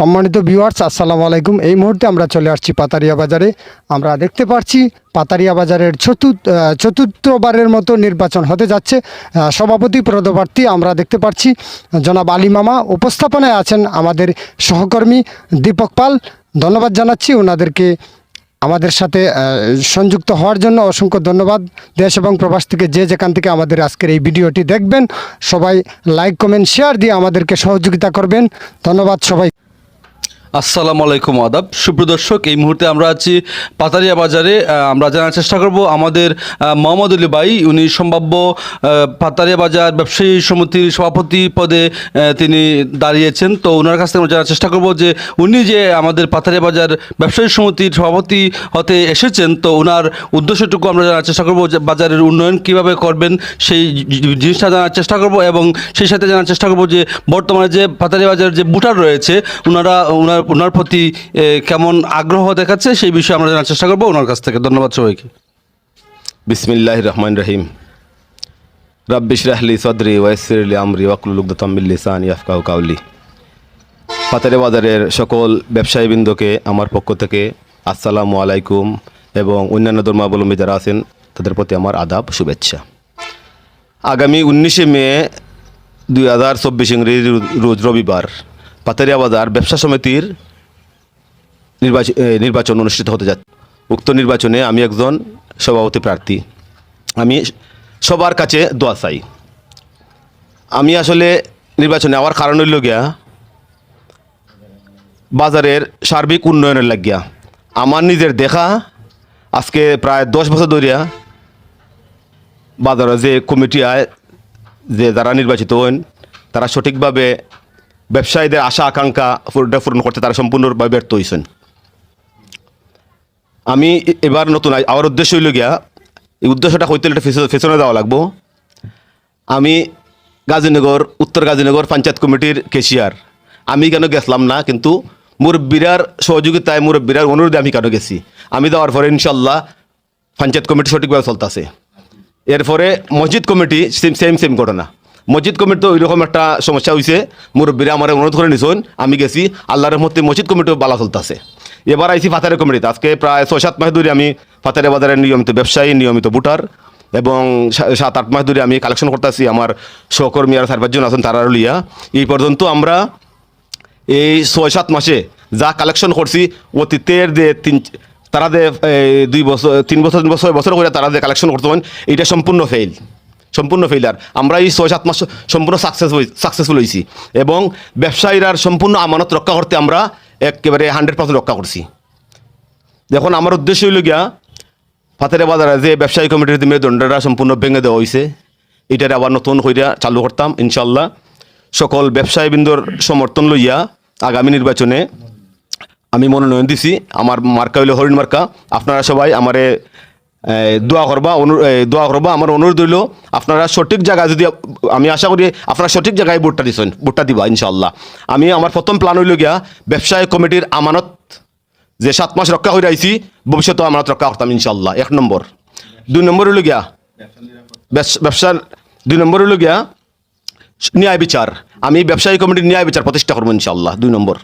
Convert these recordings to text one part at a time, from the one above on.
সম্মানিত ভিউয়ার্স আসসালামু আলাইকুম। এই মুহূর্তে আমরা চলে আসছি পাতারিয়া বাজারে। আমরা দেখতে পাচ্ছি পাতারিয়া বাজারের চতুর্থ চতুর্থবারের মতো নির্বাচন হতে যাচ্ছে। সভাপতি, পদপ্রার্থী আমরা দেখতে পাচ্ছি। জনাব আলী মামা উপস্থাপনায় আছেন আমাদের সহকর্মী দীপক পাল। ধন্যবাদ জানাচ্ছি। ওনাদেরকে আমাদের সাথে সংযুক্ত হওয়ার জন্য অসংখ্য ধন্যবাদ। দেশ এবং প্রবাস থেকে যে যেখান থেকে আমাদের আজকের এই ভিডিওটি দেখবেন, সবাই লাইক কমেন্ট শেয়ার দিয়ে আমাদেরকে সহযোগিতা করবেন। ধন্যবাদ সবাই। আসসালামু আলাইকুম আদাব। সুপ্রদর্শক এই মুহূর্তে আমরা আছি পাতারিয়া বাজারে। আমরা জানার চেষ্টা করব আমাদের মোহাম্মদ আলী ভাই। উনি সম্ভাব্য পাতারিয়া বাজার ব্যবসায়ী সমিতির সভাপতি পদে তিনি দাঁড়িয়েছেন। তো ওনার কাছ থেকে আমরা জানার চেষ্টা করব যে উনি যে আমাদের পাতারিয়া বাজার ব্যবসায়ী সমিতির সভাপতি হতে এসেছেন, তো ওনার উদ্দেশ্যটুকু আমরা জানার চেষ্টা করব যে বাজারের উন্নয়ন কীভাবে করবেন, সেই জিনিসটা জানার চেষ্টা করব এবং সেই সাথে জানার চেষ্টা করব যে বর্তমানে যে পাতারিয়া বাজার যে বুটার রয়েছে ওনারা ওনার ওনার প্রতি কেমন আগ্রহ দেখাচ্ছে সেই বিষয়ে আমরা জানার চেষ্টা করব। ওনার কাছ থেকে ধন্যবাদ সবাইকে। বিসমিল্লাহ রহমান রহিম। রব্বিশ রাহলি সদরি ওয়াসিরলি আমরি ওয়াকুল লুকদাতাম লিসান ইয়াফকাউ কাউলি পাতারে বাজারের সকল ব্যবসায়ীবৃন্দকে আমার পক্ষ থেকে আসসালামু আলাইকুম এবং অন্যান্য ধর্মাবলম্বী যারা আছেন, তাদের প্রতি আমার আদাব, শুভেচ্ছা। আগামী উনিশে মে দুই হাজার চব্বিশ ইংরেজি রোজ রবিবার পাতারিয়া বাজার ব্যবসা সমিতির নির্বাচন নির্বাচন অনুষ্ঠিত হতে যাচ্ছে। উক্ত নির্বাচনে আমি একজন সভাপতি প্রার্থী। আমি সবার কাছে দোয়া চাই। আমি আসলে নির্বাচনে আমার কারণ হইল গিয়া বাজারের সার্বিক উন্নয়নের লাগিয়া আমার নিজের দেখা আজকে প্রায় দশ বছর ধরিয়া বাজারে যে কমিটি আয় যে যারা নির্বাচিত হন তারা সঠিকভাবে ব্যবসায়ীদের আশা, আকাঙ্ক্ষা পূরণ করতে তারা সম্পূর্ণভাবে ব্যর্থ হয়েছেন। আমি এবার নতুন, আমার উদ্দেশ্য হইল গিয়া, এই উদ্দেশ্যটা হইতে একটা ফেস- ফেসনে দেওয়া লাগবো। আমি গাজীনগর, উত্তর গাজীনগর পঞ্চায়েত কমিটির কেশিয়ার। আমি কেন গেছিলাম না, কিন্তু মুরব্বীরার সহযোগিতায়, মুরব্বীরার অনুরোধে আমি কেন গেছি? আমি দেওয়ার পরে ইনশাল্লাহ পঞ্চায়েত কমিটি সঠিকভাবে চলতেছে। এরপরে মসজিদ কমিটি সেম সেম ঘটনা। মসজিদ কমিটি তো ওইরকম একটা সমস্যা হয়েছে মুরব্বীরা আমার অনুরোধ করে নিছেন, আমি গেছি, আল্লাহর মধ্যে মসজিদ কমিটিও বালা চলতেছে। এবার আইছি ফাতারে কমিটিতে। আজকে প্রায় ছয় সাত মাস ধরে আমি ফাতারে বাজারের নিয়মিত ব্যবসায়ী, নিয়মিত বুটার এবং সাত আট মাস ধরে আমি কালেকশন করতেছি আমার সহকর্মী আর চার পাঁচজন আছেন তারা লিয়া এই পর্যন্ত আমরা এই ছয় সাত মাসে যা কালেকশন করছি, অতীতের যে তিন, তারা যে দুই বছর, তিন বছর তিন বছর বছর করে তারা যে কালেকশন করতেন এটা সম্পূর্ণ ফেল সম্পূর্ণ ফেইলার আমরা এই ছয়, সাত মাস সম্পূর্ণ সাকসেস সাকসেসফুল হয়েছি এবং ব্যবসায়ীরার সম্পূর্ণ আমানত রক্ষা করতে আমরা একেবারে হান্ড্রেড পার্সেন্ট রক্ষা করছি। দেখুন, আমার উদ্দেশ্য হইল গিয়া ফাতের বাজারে যে ব্যবসায়ী কমিটির মেরুদণ্ডটা সম্পূর্ণ ভেঙে দেওয়া হয়েছে এটার আবার নতুন হইয়া চালু করতাম ইনশাল্লাহ সকল ব্যবসায়ীবৃন্দর সমর্থন লইয়া আগামী নির্বাচনে আমি মনোনয়ন দিছি। আমার মার্কা হইল হরিণ মার্কা। আপনারা সবাই আমারে দোয়া করবা দোয়া করবা, আমার অনুরোধ হইল, আপনারা সঠিক জায়গায় যদি, আমি আশা করি আপনারা সঠিক জায়গায় ভোটটা দিছেন, ভোটটা দিবা ইনশাল্লাহ আমি, আমার প্রথম প্ল্যান হইল গিয়া, ব্যবসায়ী কমিটির আমানত, যে সাত মাস রক্ষা করে আইছি ভবিষ্যতে আমানত রক্ষা করতাম ইনশাল্লাহ এক নম্বর। দুই নম্বর হইল গিয়া, ব্যবস- ব্যবসার, দুই নম্বর হইল গিয়া, ন্যায় বিচার। আমি ব্যবসায়ী কমিটির ন্যায় বিচার প্রতিষ্ঠা করব ইনশাল্লাহ দুই নম্বর।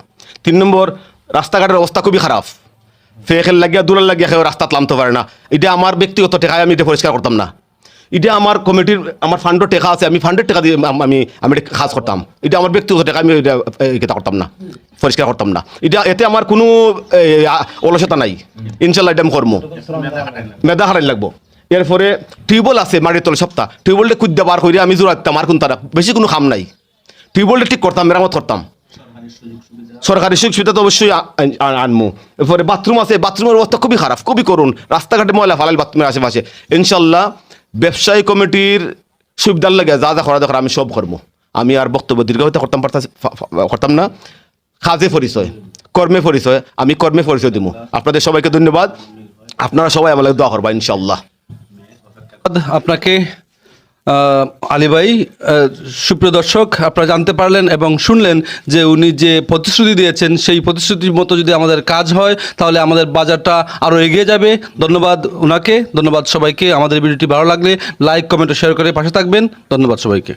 তিন নম্বর, রাস্তাঘাটের অবস্থা খুবই খারাপ। ফেখের লাগিয়া দূরের লাগিয়া কেউ রাস্তা নামতে পারে না। এটা আমার ব্যক্তিগত টেকায় আমি এটা পরিষ্কার করতাম না। এটা আমার কমিটির, আমার ফান্ডের টেকা আছে, আমি ফান্ডের টাকা দিয়ে আমি আমি কাজ করতাম। এটা আমার ব্যক্তিগত টাকা আমি এটা করতাম না। পরিষ্কার করতাম না। এটা, এতে আমার কোনো অলসতা নাই। ইনশাল্লাহ এটা আমি করব মেধা হারাই লাগবো। এরপরে টিউবওয়েল আছে মাটির তলে সপ্তাহ। টিউবওয়েলটা কুদ্দা বার করে আমি জোড়াতাম আর কোন তারা, বেশি কোনো কাম নাই। টিউবওয়েলটা ঠিক করতাম, মেরামত করতাম। সরকারি সুযোগ সুবিধা তো অবশ্যই আনমু। এরপরে বাথরুম আছে, বাথরুমের অবস্থা খুবই খারাপ, খুবই করুন রাস্তাঘাটে ময়লা ফালাল বাথরুমের আশেপাশে। ইনশাল্লাহ ব্যবসায়ী কমিটির সুবিধার লাগে যা যা করা দরকার আমি সব করব। আমি আর বক্তব্য দীর্ঘায়িত করতাম করতাম না। কাজে পরিচয়, কর্মে পরিচয়, আমি কর্মে পরিচয় দিব আপনাদের সবাইকে ধন্যবাদ। আপনারা সবাই লাগে দোয়া করবা ইনশাল্লাহ আপনাকে আলী ভাই সুপ্রিয় দর্শক, আপনারা জানতে পারলেন এবং শুনলেন যে উনি যে প্রতিশ্রুতি দিয়েছেন, সেই প্রতিশ্রুতির মতো যদি আমাদের কাজ হয়, তাহলে আমাদের বাজারটা আরও এগিয়ে যাবে। ধন্যবাদ ওনাকে ধন্যবাদ সবাইকে। আমাদের ভিডিওটি ভালো লাগলে লাইক, কমেন্ট শেয়ার করে পাশে থাকবেন। ধন্যবাদ সবাইকে।